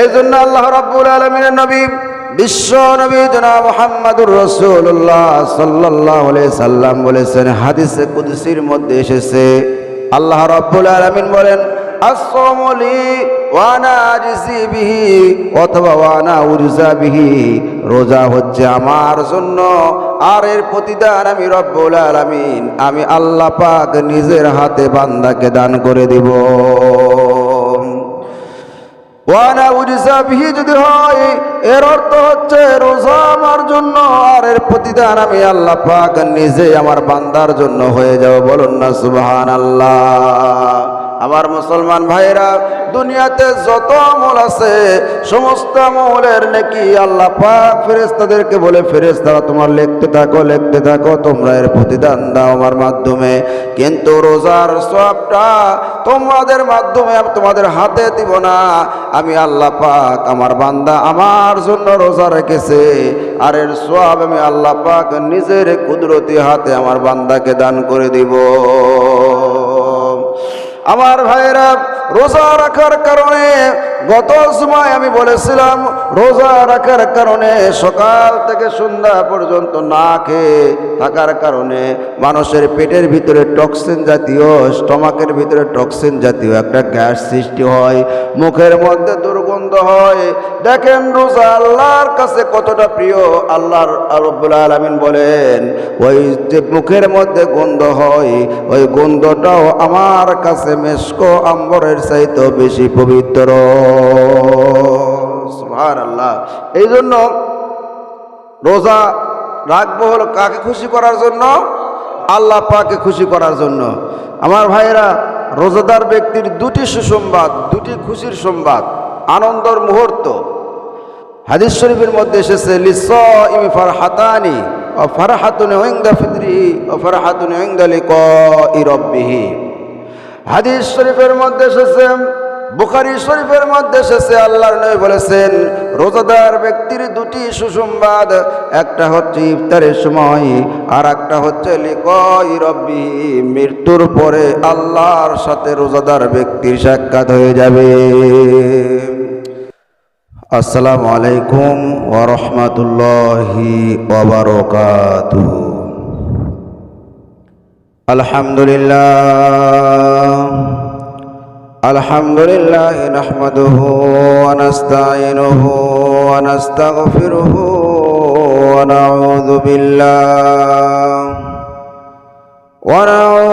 এই জন্য আল্লাহ রাব্বুল আলমিনের নবী, বিশ্ব নবী জনা মোহাম্মদুর রসুল্লাহ সাল্লাহ সাল্লাম বলেছেন, হাদিসে কুদসির মধ্যে এসেছে। আল্লাহ রাব্বুল আলমিন বলেন আসলি ওয়ানা বিহি অথবা ওয়ানা উরজা বিহি। রোজা হচ্ছে আমার জন্য আর এর প্রতিদান আমি রব্বুল আলামিন। আমি আল্লাহ পাক নিজের হাতে বান্দাকে দান করে দিব। যদি হয়, এর অর্থ হচ্ছে রোজা আমার জন্য আর এর আমি আল্লাহ নিজে আমার বান্দার জন্য হয়ে যাব। বলুন না সুবাহ আল্লাহ আমার মুসলমান ভাইরা, দুনিয়াতে যত আমল আছে, সমস্ত আমলের নাকি আল্লাহ পাক ফেরেস্তাদেরকে বলে ফেরেস্তারা তোমার লিখতে থাকো লিখতে থাকো, তোমরা এর প্রতিদান দাও আমার মাধ্যমে। কিন্তু রোজার সবটা তোমাদের মাধ্যমে তোমাদের হাতে দিব না। আমি আল্লাহ পাক আমার বান্দা আমার জন্য রোজা রেখেছে। আর এর সব আমি আল্লাহ পাক নিজের কুদরতি হাতে আমার বান্দাকে দান করে দিব। আমার ভাইরা রোজা রাখার কারণে গত সময় আমি বলেছিলাম, রোজা রাখার কারণে সকাল থেকে সন্ধ্যা পর্যন্ত না খেয়ে থাকার কারণে মানুষের পেটের ভিতরে টক্সিন জাতীয়, স্টমাকের ভিতরে টক্সিন জাতীয় একটা গ্যাস সৃষ্টি হয়। মুখের মধ্যে দুর্গন্ধ হয়। দেখেন রোজা আল্লাহর কাছে কতটা প্রিয় আল্লাহর রব্বুল আলমিন বলেন, ওই যে মুখের মধ্যে গন্ধ হয়, ওই গন্ধটাও আমার কাছে মেসকো আম্বরের চাইতে বেশি পবিত্র। আল্লাহ এই জন্য রোজা রাখব হলো কাকে খুশি করার জন্য? আল্লাহ পাকে খুশি করার জন্য। আমার ভাইয়েরা, রোজাদার ব্যক্তির দুটি সুসংবাদ, দুটি খুশির সংবাদ। আনন্দর মুহূর্ত। হাদিস শরীফের মধ্যে এসেছে লিস ইমি ফারহাতানি ও ফারহাতুন ওয়াইন্দা ফিতরি ও ফারহাতুন ওয়াইন্দা লিকাই রাব্বিহি। হাদিস শরীফের মধ্যে এসেছে, বুখারি শরীফের মধ্যে এসেছে, আল্লাহর নবী বলেছেন, রোজাদার ব্যক্তির দুটি সুসংবাদ, একটা হচ্ছে ইফতারের সময় আর একটা হচ্ছে লিকই রব্বি মৃত্যুর পরে আল্লাহর সাথে রোজাদার ব্যক্তির সাক্ষাৎ হয়ে যাবে। আসসালামু আলাইকুম ওরহমতুল্লাহি ওবরকাতুহ الحمد لله الحمد لله نحمده ونستعينه ونستغفره ونعوذ بالله ونعوذ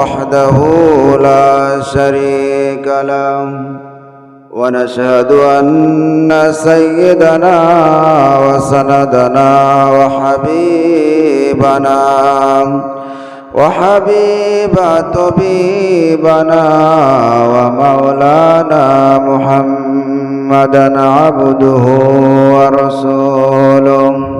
وحده لا شريك له ونشهد أن سيدنا وسندنا وحبيبنا وحبيب طبيبنا ومولانا محمدا عبده ورسوله.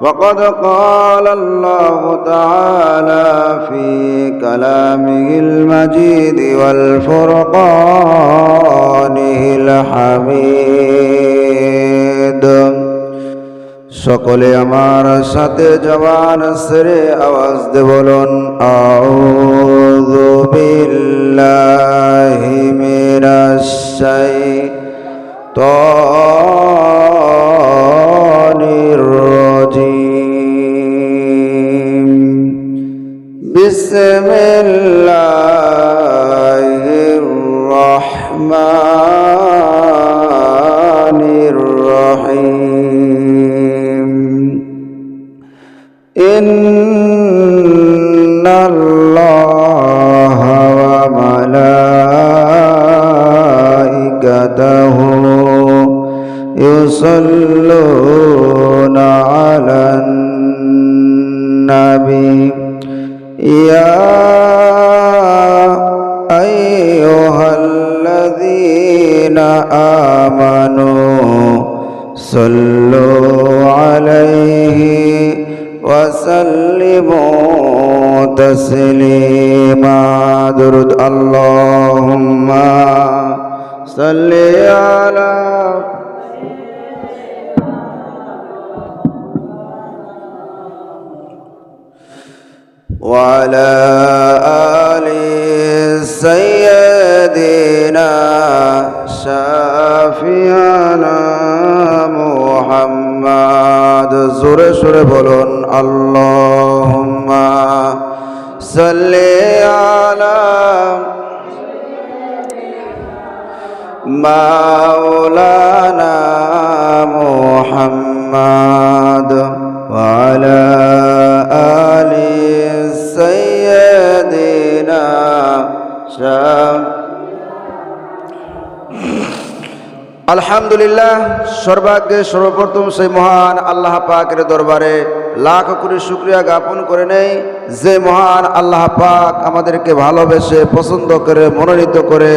وقد قال الله تعالى في كلامه المجيد والفرقانه الحميد সকলে আমার সাথে জবান সেরে আওয়াজ দে বলুন আউযু বিল্লাহি মিনাশ শাইতানির وسلموا تسليما. درد اللهم صل على وعلى آل سيدنا شافينا محمد মোহাম্মদ জোরে সুরে বলুন আল্লাহ সাল্লে আলা মাওলানা মুহাম্মদ ওয়ালা আলহামদুলিল্লাহ সর্বাগ্যে সর্বপ্রথম সেই মহান আল্লাহ পাকের দরবারে লাখ কোটি শুক্রিয়া জ্ঞাপন করে নেই, যে মহান আল্লাহ পাক আমাদেরকে ভালোবেসে, পছন্দ করে, মনোনীত করে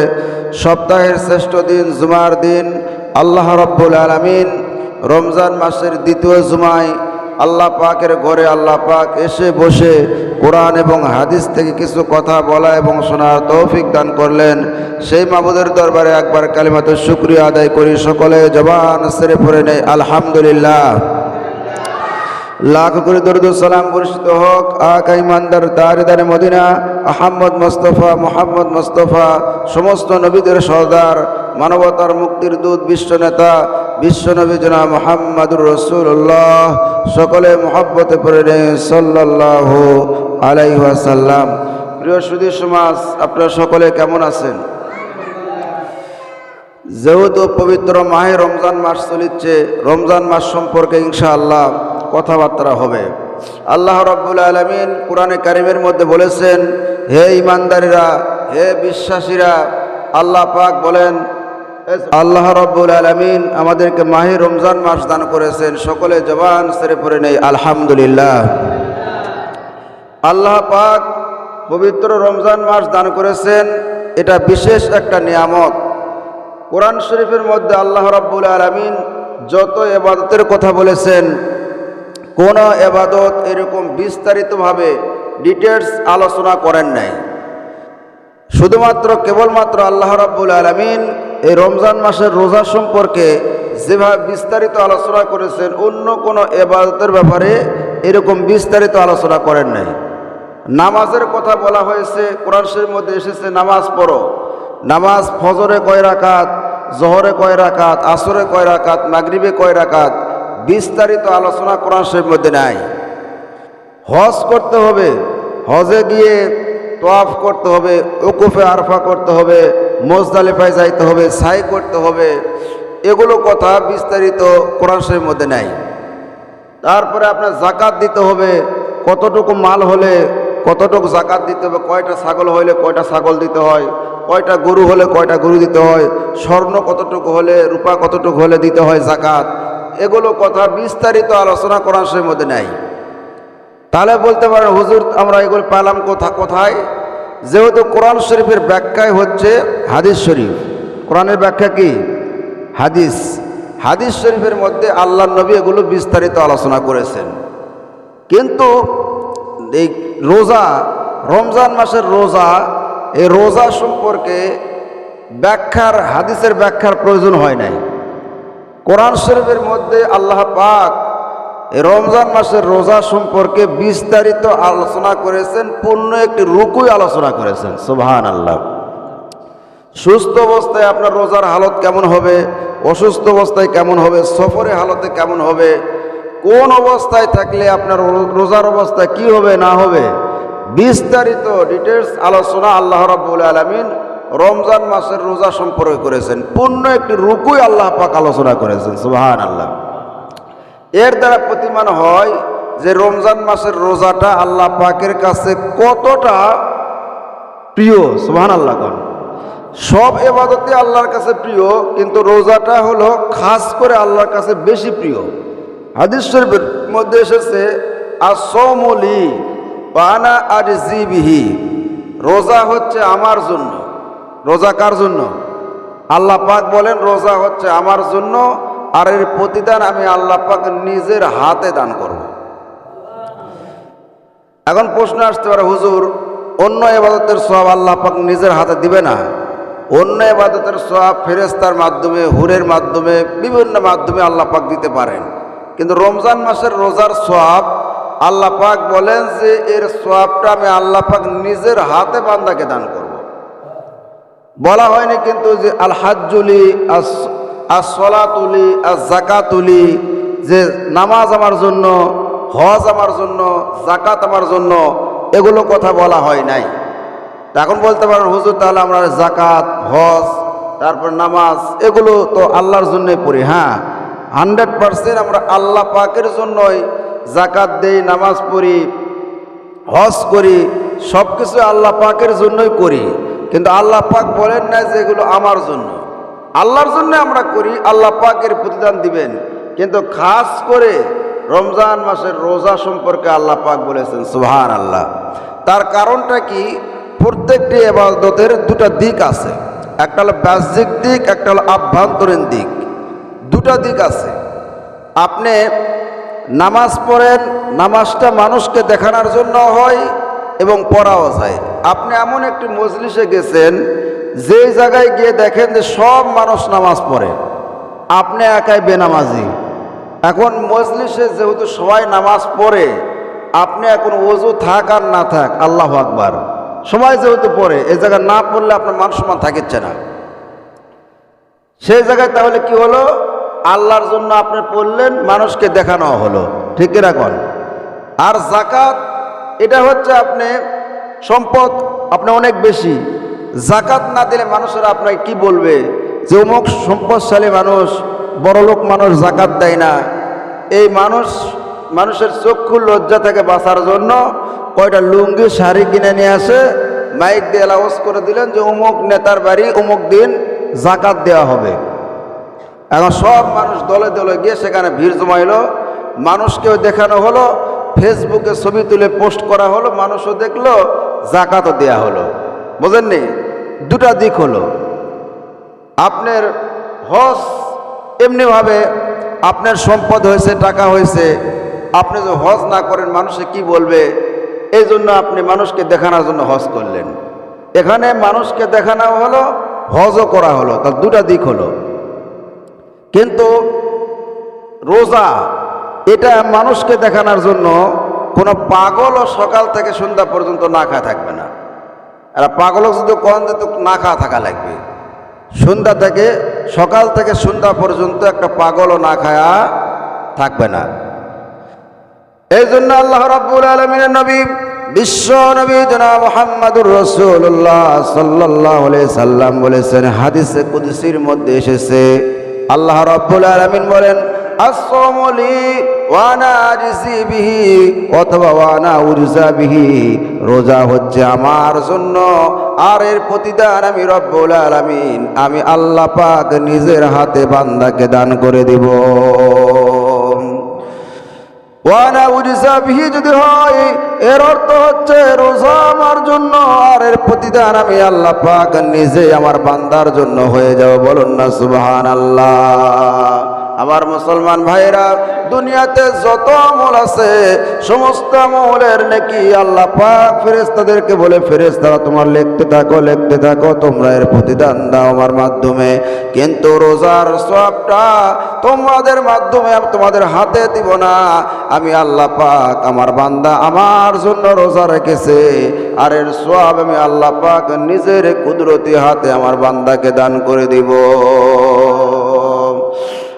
সপ্তাহের শ্রেষ্ঠ দিন জুমার দিন আল্লাহ রব্বুল আলমিন রমজান মাসের দ্বিতীয় জুমায় আল্লাহ পাকের ঘরে আল্লাহ পাক এসে বসে কোরআন এবং হাদিস থেকে কিছু কথা বলা এবং শোনার তৌফিক দান করলেন। সেই মাবুদের দরবারে একবার কালিমাতে শুক্রিয়া আদায় করি। সকলে জবান সেরে পড়ে নেই আলহামদুলিল্লাহ। লাখ করে দরুদ সালাম বর্ষিত হোক। আকা ইমানদার Medina, Ahmad Mustafa, Muhammad Mustafa, সমস্ত নবীদের সর্দার মানবতার মুক্তির দূত, বিশ্ব নেতা, বিশ্ব নবী জনা মোহাম্মদুর রসুল্লাহ সকলে মোহাব্বতে পড়ে নেই সাল্লাহ আলাইহাসাল্লাম প্রিয় সুদী সমাজ, আপনারা সকলে কেমন আছেন? যেহেতু পবিত্র মাহে রমজান মাস চলিচ্ছে, রমজান মাস সম্পর্কে ইনশাআল্লাহ কথাবার্তা হবে। আল্লাহ রব্বুল আলমিন কোরআনে কারিমের মধ্যে বলেছেন, হে ইমানদারিরা হে বিশ্বাসীরা, আল্লাহ পাক বলেন আল্লাহ রব্বুল আলমিন আমাদেরকে মাহে রমজান মাস দান করেছেন। সকলে জবান সেরে পড়ে নেই। আলহামদুলিল্লাহ। আল্লাহ পাক পবিত্র রমজান মাস দান করেছেন। এটা বিশেষ একটা নিয়ামত। কোরআন শরীফের মধ্যে আল্লাহ রাব্বুল আলমিন যত এবাদতের কথা বলেছেন, কোন এবাদত এরকম বিস্তারিতভাবে ডিটেলস আলোচনা করেন নাই। শুধুমাত্র কেবলমাত্র আল্লাহ রাব্বুল আলমিন এই রমজান মাসের রোজা সম্পর্কে যেভাবে বিস্তারিত আলোচনা করেছেন, অন্য কোনো এবাদতের ব্যাপারে এরকম বিস্তারিত আলোচনা করেন নাই। নামাজের কথা বলা হয়েছে, কোরআন মধ্যে এসেছে, নামাজ পড়ো। নামাজ ফজরে কয় রাকাত, জহরে কয় রাকাত, আসরে কয় রাকাত, মাগরিবে কয় রাকাত, বিস্তারিত আলোচনা কোরআন মধ্যে নাই। হজ করতে হবে। হজে গিয়ে তোয়াফ করতে হবে উকুফে আরফা করতে হবে, মোজদালিফায় যাইতে হবে, সাই করতে হবে। এগুলো কথা বিস্তারিত কোরআন শরীফের মধ্যে নাই। তারপরে আপনার জাকাত দিতে হবে, কতটুকু মাল হলে কতটুকু জাকাত দিতে হবে, কয়টা ছাগল হলে কয়টা ছাগল দিতে হয়, কয়টা গরু হলে কয়টা গরু দিতে হয়, স্বর্ণ কতটুকু হলে, রূপা কতটুকু হলে দিতে হয় জাকাত এগুলো কথা বিস্তারিত আলোচনা কোরআন শরীফের মধ্যে নাই। তাহলে বলতে পারেন, হুজুর, আমরা এগুলো পেলাম কোথা, কোথায়? যেহেতু কোরআন শরীফের ব্যাখ্যায় হচ্ছে হাদিস শরীফ। কোরআনের ব্যাখ্যা কি? হাদিস। হাদিস শরীফের মধ্যে আল্লাহ নবী এগুলো বিস্তারিত আলোচনা করেছেন। কিন্তু এই রোজা, রমজান মাসের রোজা, এই রোজা সম্পর্কে ব্যাখ্যার, হাদিসের ব্যাখ্যার প্রয়োজন হয় নাই। কোরআন শরীফের মধ্যে আল্লাহ পাক রমজান মাসের রোজা সম্পর্কে বিস্তারিত আলোচনা করেছেন, পূর্ণ একটি রুকুই আলোচনা করেছেন সুবহান আল্লাহ সুস্থ অবস্থায় আপনার রোজার হালত কেমন হবে, অসুস্থ অবস্থায় কেমন হবে সফরে হালতে কেমন হবে, কোন অবস্থায় থাকলে আপনার রোজার অবস্থায় কি হবে, না হবে, বিস্তারিত ডিটেলস আলোচনা আল্লাহ রাব্বুল আলমিন রমজান মাসের রোজা সম্পর্কে করেছেন, পূর্ণ একটি রুকুই আল্লাহ পাক আলোচনা করেছেন সুবহান আল্লাহ এর দ্বারা প্রতিমান হয় যে রমজান মাসের রোজাটা আল্লাহ পাকের কাছে কতটা প্রিয় সুবহান আল্লাহ কন। সব এবাদতে আল্লাহর কাছে প্রিয়, কিন্তু রোজাটা হলো খাস করে আল্লাহর কাছে বেশি প্রিয়। হাদিস শরীফের মধ্যে এসেছে আসমলি পানা আর জিবিহি রোজা হচ্ছে আমার জন্য। রোজা কার জন্য? আল্লাহ পাক বলেন, রোজা হচ্ছে আমার জন্য আর এর প্রতিদান আমি আল্লাহ নিজের হাতে দান করব। এখন প্রশ্ন আসতে পারে, হুজুর, অন্য এবাদতের সব আল্লাহ পাক নিজের হাতে দিবে না? অন্য এবাদতের সব ফেরেস্তার মাধ্যমে, হুরের মাধ্যমে, বিভিন্ন মাধ্যমে আল্লাহ পাক দিতে পারেন। কিন্তু রমজান মাসের রোজার সব আল্লাহ পাক বলেন যে, এর সবটা আমি আল্লাহ পাক নিজের হাতে বান্দাকে দান করব। বলা হয়নি কিন্তু যে আল হাজ্জুলি আস সলাতুলি জাকা তুলি যে নামাজ আমার জন্য, হজ আমার জন্য জাকাত আমার জন্য, এগুলো কথা বলা হয় নাই। এখন বলতে পারেন, হুজুর, তাহলে আমরা জাকাত হজ, তারপর নামাজ, এগুলো তো আল্লাহর জন্যই পড়ি হ্যাঁ? হান্ড্রেড পারসেন্ট আমরা আল্লাহ পাকের জন্যই জাকাত দেই, নামাজ পড়ি, হজ করি সব কিছু আল্লাহ পাকের জন্যই করি। কিন্তু আল্লাহ পাক বলেন না যে এগুলো আমার জন্য আল্লাহর জন্য আমরা করি, আল্লাহ পাকের প্রতিদান দিবেন। কিন্তু খাস করে রমজান মাসের রোজা সম্পর্কে আল্লাহ পাক বলেছেন সুহান আল্লাহ তার কারণটা কি? প্রত্যেকটি এবাদতের দুটা দিক আছে। একটা হলো বাহ্যিক দিক, একটা হলো আভ্যন্তরীণ দিক। দুটা দিক আছে। আপনি নামাজ পড়েন, নামাজটা মানুষকে দেখানোর জন্য হয় এবং পড়াও যায়। আপনি এমন একটি মজলিসে গেছেন যে জায়গায় গিয়ে দেখেন যে সব মানুষ নামাজ পড়ে, আপনি একাই বেনামাজি। এখন মজলিসে যেহেতু সবাই নামাজ পড়ে, আপনি এখন ওজু থাক আর না থাক, আল্লাহ আকবার। সবাই যেহেতু পড়ে, এ জায়গায় না পড়লে আপনার মান সম্মান থাকিচ্ছে না। সেই জায়গায় তাহলে কি হলো? আল্লাহর জন্য আপনি পড়লেন, মানুষকে দেখানো হলো। ঠিক রাখুন আর জাকাত এটা হচ্ছে আপনি সম্পদ, আপনি অনেক বেশি। জাকাত না দিলে মানুষেরা আপনাকে কি বলবে? যে অমুক সম্পদশালী মানুষ, বড়লোক মানুষ জাকাত দেয় না। এই মানুষ, মানুষের চক্ষু লজ্জা থেকে বাঁচার জন্য কয়টা লুঙ্গি, শাড়ি কিনে নিয়ে আসে, মাইক দিয়ে অ্যালাউন্স করে দিলেন যে অমুক নেতার বাড়ি, অমুক দিন জাকাত দেওয়া হবে। এখন সব মানুষ দলে দলে গিয়ে সেখানে ভিড় জমাইল। মানুষকেও দেখানো হলো, ফেসবুকে ছবি তুলে পোস্ট করা হলো, মানুষও দেখল, জাকাতও দেয়া হলো। বোঝেননি? দুটা দিক হলো। আপনার হজ এমনিভাবে আপনার সম্পদ হয়েছে, টাকা হয়েছে। আপনি যদি হজ না করেন, মানুষে কি বলবে? এই জন্য আপনি মানুষকে দেখানোর জন্য হজ করলেন। এখানে মানুষকে দেখানো হলো, হজও করা হলো। তার দুটা দিক হলো। কিন্তু রোজা, এটা মানুষকে দেখানোর জন্য কোনো পাগলও সকাল থেকে সন্ধ্যা পর্যন্ত না খাওয়া থাকবে না। এরা পাগলও যদি কন তো না খাওয়া থাকা লাগবে। সন্ধ্যা থেকে, সকাল থেকে সন্ধ্যা পর্যন্ত একটা পাগলও না খায়া থাকবে না। এই জন্য আল্লাহ রাব্বুল আলমিনের নবী, বিশ্ব নবী জনা মোহাম্মদুর রসুল্লাহ সাল্লাহ সাল্লাম বলেছেন, হাদিসে কুদিসির মধ্যে এসেছে। আল্লাহ রাব্বুল আলমিন বলেন আসমলি ওয়ানা আজিসি বিহি অথবা ওয়ানা উরজা বিহি রোজা হচ্ছে আমার জন্য আর এর প্রতিদান আমি রব্বুল আলামিন। আমি আল্লাহ পাক নিজের হাতে বান্দাকে দান করে দিব। ওয়ানা উরিসা বিহি যদি হয়, এর অর্থ হচ্ছে রোজা আমার জন্য আর এর প্রতিদান আমি আল্লাহ পাক নিজে আমার বান্দার জন্য হয়ে যাব। বলুন না সুবহান আল্লাহ আমার মুসলমান ভাইরা দুনিয়াতে যত আমল আছে, সমস্ত আমলের নাকি আল্লাহ পাক ফেরেস্তাদেরকে বলে ফেরেস্তারা তোমার লিখতে থাকো লিখতে থাকো, তোমরা এর প্রতিদান দাও আমার মাধ্যমে। কিন্তু রোজার সবটা তোমাদের মাধ্যমে তোমাদের হাতে দিব না। আমি আল্লাহ পাক আমার বান্দা আমার জন্য রোজা রেখেছে। আর এর সব আমি আল্লাহ পাক নিজের কুদরতি হাতে আমার বান্দাকে দান করে দিব।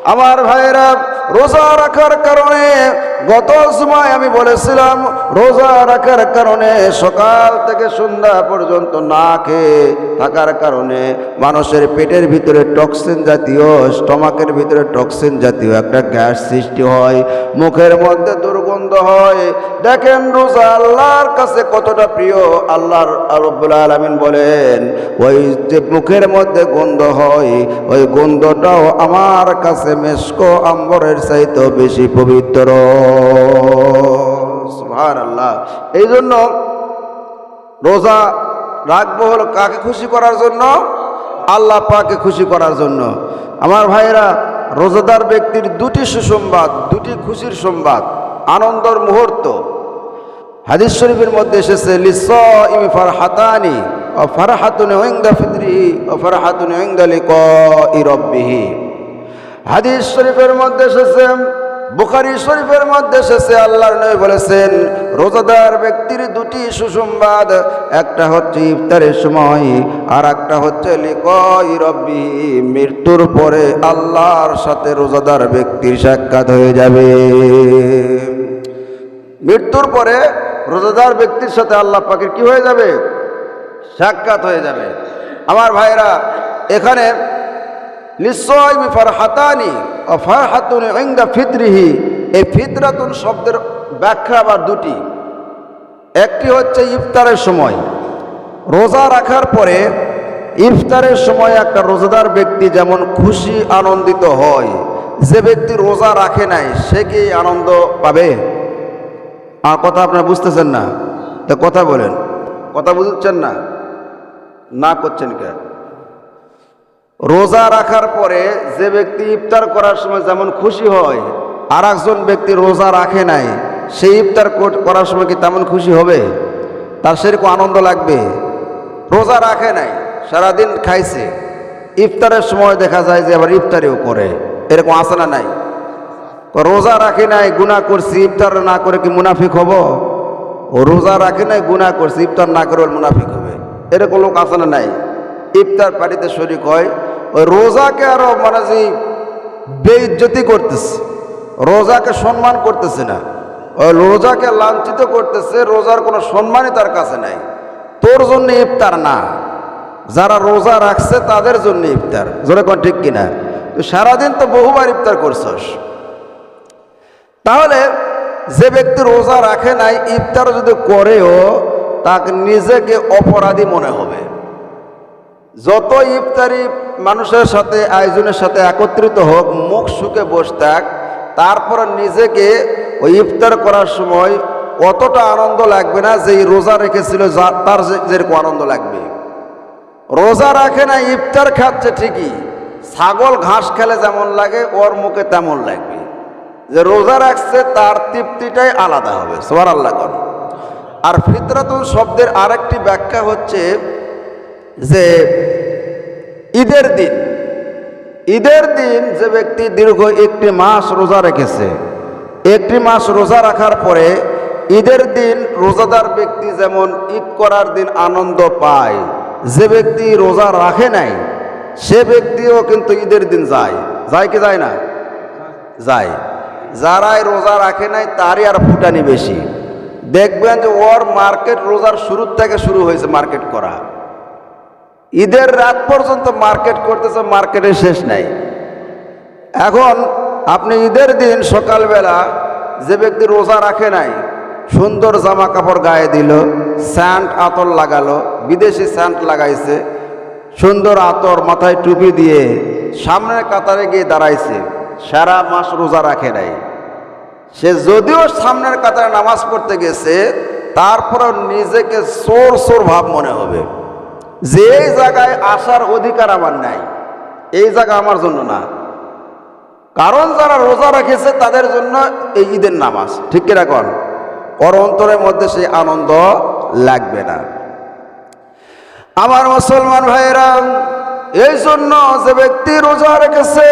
আমার ভাইরা রোজা রাখার কারণে গত সময় আমি বলেছিলাম রোজা রাখার কারণে সকাল থেকে সন্ধ্যা পর্যন্ত না খেয়ে থাকার কারণে মানুষের পেটের ভিতরে টক্সিন জাতীয়, স্টমাকের ভিতরে টক্সিন জাতীয় একটা গ্যাস সৃষ্টি হয়, মুখের মধ্যে দুর্গন্ধ হয়। দেখেন রোজা আল্লাহর কাছে কতটা প্রিয় আল্লাহর রব্বুল আলমিন বলেন, ওই যে মুখের মধ্যে গন্ধ হয়, ওই গন্ধটাও আমার কাছে মেসকো আম্বরের চাইতে বেশি পবিত্র। সুবহান আল্লাহ এই জন্য রোজা রাখব হলো কাকে খুশি করার জন্য? আল্লাহ পাকে খুশি করার জন্য। আমার ভাইয়েরা, রোজাদার ব্যক্তির দুটি সুসংবাদ, দুটি খুশির সংবাদ, আনন্দর মুহূর্ত। হাদিস শরীফের মধ্যে এসেছে লিসইমি ফারহাতানি, ও ফারহাতুন ইনদা ফিতরিহি, ও ফারহাতুন ইনদা লিকাই রাব্বিহি। হাদিস শরীফের মধ্যে এসেছে বুখারী শরীফের মধ্যে এসেছে, আল্লাহর নবী বলেছেন, রোজাদার ব্যক্তির দুটি সুসংবাদ, একটা হচ্ছে ইফতারের সময় আর একটা হচ্ছে লিকাই রাব্বিহি মৃত্যুর পরে আল্লাহর সাথে রোজাদার ব্যক্তির সাক্ষাৎ হয়ে যাবে। মৃত্যুর পরে রোজাদার ব্যক্তির সাথে আল্লাহ পাখির কি হয়ে যাবে? সাক্ষাৎ হয়ে যাবে। আমার ভাইরা এখানে লিসয়মি ফারহাতানি ও ফারহাতুন ইনদা ফিতরিহি এই ফিতরাতুন শব্দের ব্যাখ্যা আবার দুটি। একটি হচ্ছে ইফতারের সময়। রোজা রাখার পরে ইফতারের সময় একটা রোজাদার ব্যক্তি যেমন খুশি, আনন্দিত হয়, যে ব্যক্তি রোজা রাখে নাই, সে কি আনন্দ পাবে? আর কথা আপনারা বুঝতেছেন না? তা কথা বলেন। কথা বুঝছেন না? না করছেন কে? রোজা রাখার পরে যে ব্যক্তি ইফতার করার সময় যেমন খুশি হয় আর একজন ব্যক্তি রোজা রাখে নাই, সেই ইফতার কর- করার সময় কি তেমন খুশি হবে? তার সেরকম আনন্দ লাগবে। রোজা রাখে নাই, সারাদিন খাইছে। ইফতারের সময় দেখা যায় যে আবার ইফতারেও করে। এরকম আসে না নাই? রোজা রাখে নাই গুণা করছি, ইফতার না করে কি মুনাফিক হব? ও রোজা রাখে নাই গুণা করছি, ইফতার না করে মুনাফিক হবে। এরকম লোক আছে না নাই? ইফতার পার্টিতে শরিক হয় ওই রোজাকে আরও মানে যে বেইজ্জতি করতেছে, রোজাকে সম্মান করতেছে না ওই রোজাকে লাঞ্ছিত করতেছে, রোজার কোনো সম্মানই তার কাছে নাই, তোর জন্য ইফতার না, যারা রোজা রাখছে তাদের জন্য ইফতার, জোরে কোন ঠিক কিনা? তো সারাদিন তো বহুবার ইফতার করছস। তাহলে যে ব্যক্তি রোজা রাখে নাই, ইফতার যদি করেও তাকে নিজেকে অপরাধী মনে হবে। যত ইফতারি মানুষের সাথে, আয়োজনের সাথে একত্রিত হোক, মুখ সুখে বসে থাক, তারপরে নিজেকে ওই ইফতার করার সময় অতটা আনন্দ লাগবে না যে রোজা রেখেছিল তার যেরকম আনন্দ লাগবে। রোজা রাখে না, ইফতার খাচ্ছে ঠিকই, ছাগল ঘাস খেলে যেমন লাগে, ওর মুখে তেমন লাগবে। যে রোজা রাখছে, তার তৃপ্তিটাই আলাদা হবে সবার আল্লাহ কর আর ফিতরাতুল শব্দের আরেকটি ব্যাখ্যা হচ্ছে যে ঈদের দিন ঈদের দিন যে ব্যক্তি দীর্ঘ একটি মাস রোজা রেখেছে, একটি মাস রোজা রাখার পরে ঈদের দিন রোজাদার ব্যক্তি যেমন ঈদ করার দিন আনন্দ পায়, যে ব্যক্তি রোজা রাখে নাই, সে ব্যক্তিও কিন্তু ঈদের দিন যায়। যায় কি যায় না? যায়। যারাই রোজা রাখে নাই, তারই আর ফুটানি বেশি। দেখবেন যে ওর মার্কেট রোজার শুরুর থেকে শুরু হয়েছে মার্কেট করা। ঈদের রাত পর্যন্ত মার্কেট করতেছে, মার্কেটের শেষ নাই। এখন আপনি ঈদের দিন সকালবেলা যে ব্যক্তি রোজা রাখে নাই, সুন্দর জামা কাপড় গায়ে দিল, স্যান্ট আতর লাগালো, বিদেশি স্যান্ট লাগাইছে, সুন্দর আতর মাথায় টুপি দিয়ে সামনের কাতারে গিয়ে দাঁড়াইছে, সারা মাস রোজা রাখে নাই। সে যদিও সামনের কাতারে নামাজ পড়তে গেছে, তারপরও নিজেকে সোর সোর ভাব মনে হবে। যে জায়গায় আসার অধিকার আমার নাই, এই জায়গা আমার জন্য না। কারণ যারা রোজা রেখেছে, তাদের জন্য এই ঈদের নামাজ, ঠিক কিনা কন? ওর অন্তরের মধ্যে সেই আনন্দ লাগবে না। আমার মুসলমান ভাইরা এই জন্য যে ব্যক্তি রোজা রেখেছে,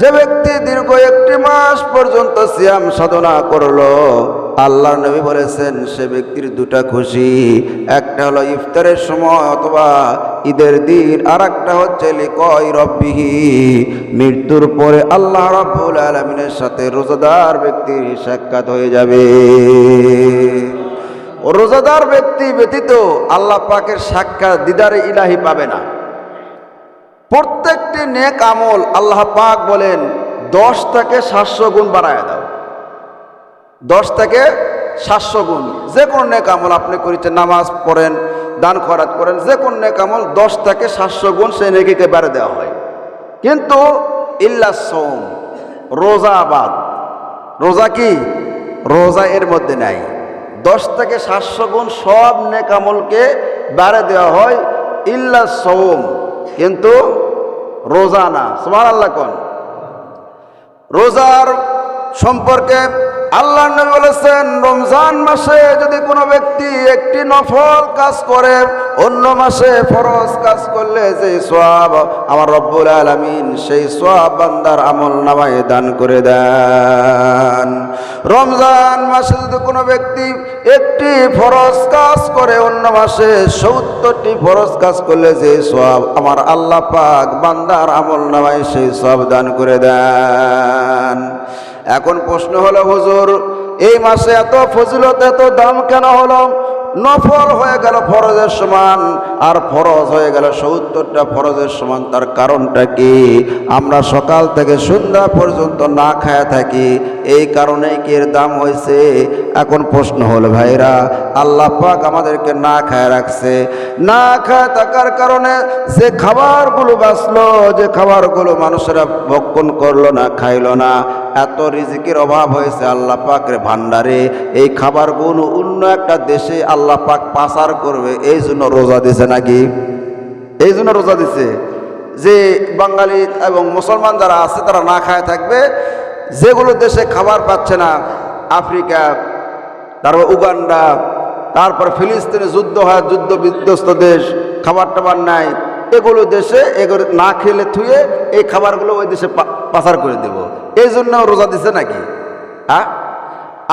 যে ব্যক্তি দীর্ঘ একটি মাস পর্যন্ত সিয়াম সাধনা করল আল্লাহ নবী বলেছেন, সে ব্যক্তির দুটা খুশি। একটা হলো ইফতারের সময় অথবা ঈদের দিন আর একটা হচ্ছে লিকয় রব্বিহি। মৃত্যুর পরে আল্লাহ রব্বুল আলমিনের সাথে রোজাদার ব্যক্তির সাক্ষাৎ হয়ে যাবে। রোজাদার ব্যক্তি ব্যতীত আল্লাহ পাকের সাক্ষাৎ দিদারে ইলাহি পাবে না। প্রত্যেকটি নেক আমল আল্লাহ পাক বলেন, দশ থেকে সাতশো গুণ বাড়ায় দাও। দশ থেকে সাতশো গুণ। যে কোনো নেক আমল আপনি করেছেন, নামাজ পড়েন, দান খরাত করেন, যে কোনো নেক আমল দশ থেকে সাতশো গুণ সেই নেকিকে বেড়ে দেওয়া হয়। কিন্তু ইল্লা সোম রোজা আবাদ রোজা কি? রোজা এর মধ্যে নাই। দশ থেকে সাতশো গুণ সব নেক আমলকে বাড়ে দেওয়া হয় ইল্লা সোম কিন্তু রোজা না। সুমান আল্লাহ কোন? রোজার সম্পর্কে আল্লাহ নবী বলেছেন, রমজান মাসে যদি কোনো ব্যক্তি একটি নফল কাজ করে, অন্য মাসে ফরজ কাজ করলে যে সোয়াব আমার রব্বুল আলমিন, সেই সোয়াব বান্দার আমল নামায় দান করে দেন। রমজান মাসে যদি কোনো ব্যক্তি একটি ফরজ কাজ করে, অন্য মাসে সত্তরটি ফরজ কাজ করলে যে সোয়াব আমার আল্লাহ পাক বান্দার আমল নামায় সেই সব দান করে দেন। এখন প্রশ্ন হলো হুজুর এই মাসে এত ফজিলত এত দাম কেন হলো? নফল হয়ে গেল ফরজের সমান, আর ফরজ হয়ে গেল সত্তরটা ফরজের সমান। তার কারণটা কি? আমরা সকাল থেকে সন্ধ্যা পর্যন্ত না খায়া থাকি। এই কারণেই কি এর দাম হয়েছে? এখন প্রশ্ন হলো, ভাইরা, আল্লাহ পাক আমাদেরকে না খায় রাখছে। না খায় থাকার কারণে যে খাবারগুলো বাঁচলো, যে খাবারগুলো মানুষেরা ভক্ষণ করল না, খাইলো না, এত রিজিকের অভাব হয়েছে আল্লাহ পাকের ভান্ডারে এই খাবারগুলো অন্য একটা দেশে আল্লাহ পাক পাচার করবে, এই জন্য রোজা দিছে নাকি? এই জন্য রোজা দিছে। যে বাঙালি এবং মুসলমান যারা আছে, তারা না খায় থাকবে। যেগুলো দেশে খাবার পাচ্ছে না, আফ্রিকা, তারপর উগান্ডা, তারপর ফিলিস্তিনে যুদ্ধ হয়, যুদ্ধ বিধ্বস্ত দেশ, খাবার টাবার নাই। এগুলো দেশে এগুলো না খেলে থুয়ে এই খাবারগুলো ওই দেশে পাচার করে দেব। এই জন্য রোজা দিছে নাকি? হ্যাঁ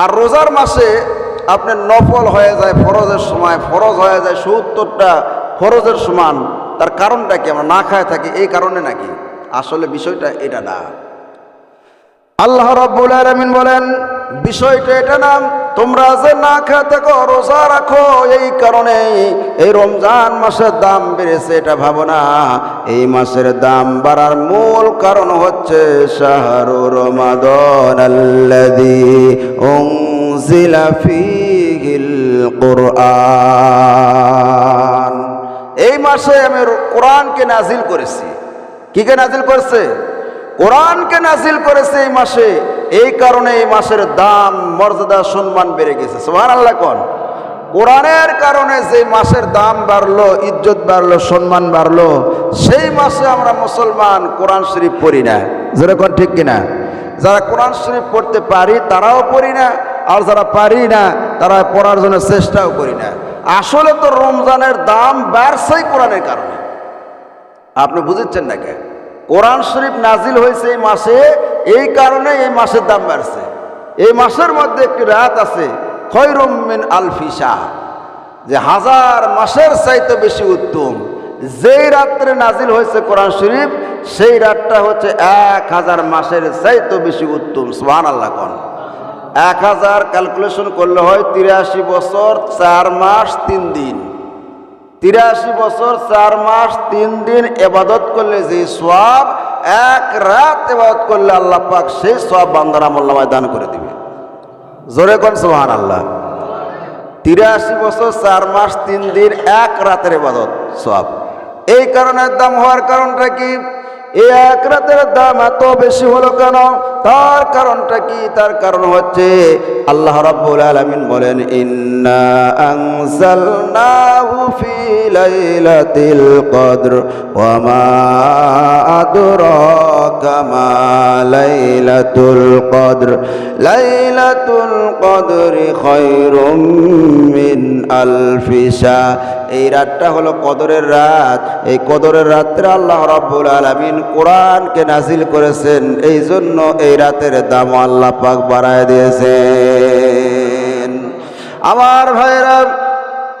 আর রোজার মাসে আপনার নফল হয়ে যায় ফরজের সময়, ফরজ হয়ে যায় সত্তরটা ফরজের সমান, তার কারণটা কি? আমরা না খায় থাকি, এই কারণে নাকি? আসলে বিষয়টা এটা না। আল্লাহ রব্বুল আলমিন বলেন, বিষয়টা এটা না, তোমরা যে না খেয়ে থাকো, রোজা রাখো, এই কারণে এই রমজান মাসের দাম বেড়েছে, এটা ভাবো না। এই মাসের দাম বাড়ার মূল কারণ হচ্ছে শাহরু রমাদন উনজিলা ফীহিল কুরআন এই মাসে আমি কোরআনকে নাজিল করেছি। কি কে নাজিল করছে? কোরআনকে নাজিল করেছে এই মাসে। এই কারণে এই মাসের দাম, মর্যাদা, সম্মান বেড়ে গেছে। সোহান আল্লাহ কন? কোরআনের কারণে যে মাসের দাম বাড়লো, ইজ্জত বাড়লো, সম্মান বাড়লো, সেই মাসে আমরা মুসলমান কোরআন শরীফ পড়ি না। যেরকম ঠিক কিনা? যারা কোরআন শরীফ পড়তে পারি, তারাও পড়ি না। আর যারা পারি না, তারা পড়ার জন্য চেষ্টাও করি না। আসলে তো রমজানের দাম বাড়ছেই কোরআনের কারণে। আপনি বুঝেছেন না কে কোরআন শরীফ নাজিল হয়েছে এই মাসে, এই কারণে এই মাসের দাম বাড়ছে। এই মাসের মধ্যে একটি রাত আছে খৈরুমিন আলফিসা যে হাজার মাসের চাইতে বেশি উত্তম। যেই রাত্রে নাজিল হয়েছে কোরআন শরীফ, সেই রাতটা হচ্ছে এক হাজার মাসের চাইতে বেশি উত্তম। সুহান আল্লাহ কন। এক হাজার ক্যালকুলেশন করলে হয় তিরাশি বছর, চার মাস, তিন দিন। তিরাশি বছর, চার মাস, তিন দিন এবাদত করলে যে সব এক রাত এবাদত করলে আল্লাহ পাক সেই সব বান্দার আমল্লামায় দান করে দিবে। জোরে কোন সোহান আল্লাহ তিরাশি বছর, চার মাস, তিন দিন, এক রাতের এবাদত সব এই কারণে দাম হওয়ার কারণটা কি? এই এক রাতের দাম এত বেশি হলো কেন? তার কারণটা কি? তার কারণ হচ্ছে আল্লাহ রাব্বুল আলামিন বলেন, ইন্না আনজালনাহু ফি লাইলাতিল কদর, ওয়া মা আদরাকা মা লাইলাতুল কদর। লাইলাতুল কদরি খায়রুম মিন আলফি শাহ। এই রাতটা হলো কদরের রাত। এই কদরের রাত্রে আল্লাহ রাব্বুল আলামিন কোরআনকে নাজিল করেছেন। এই জন্য এই রাতের দাম আল্লাহ পাক বাড়ায় দিয়েছেন। আমার ভাইয়েরা,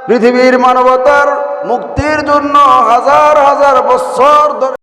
পৃথিবীর মানবতার মুক্তির জন্য হাজার হাজার বছর ধরে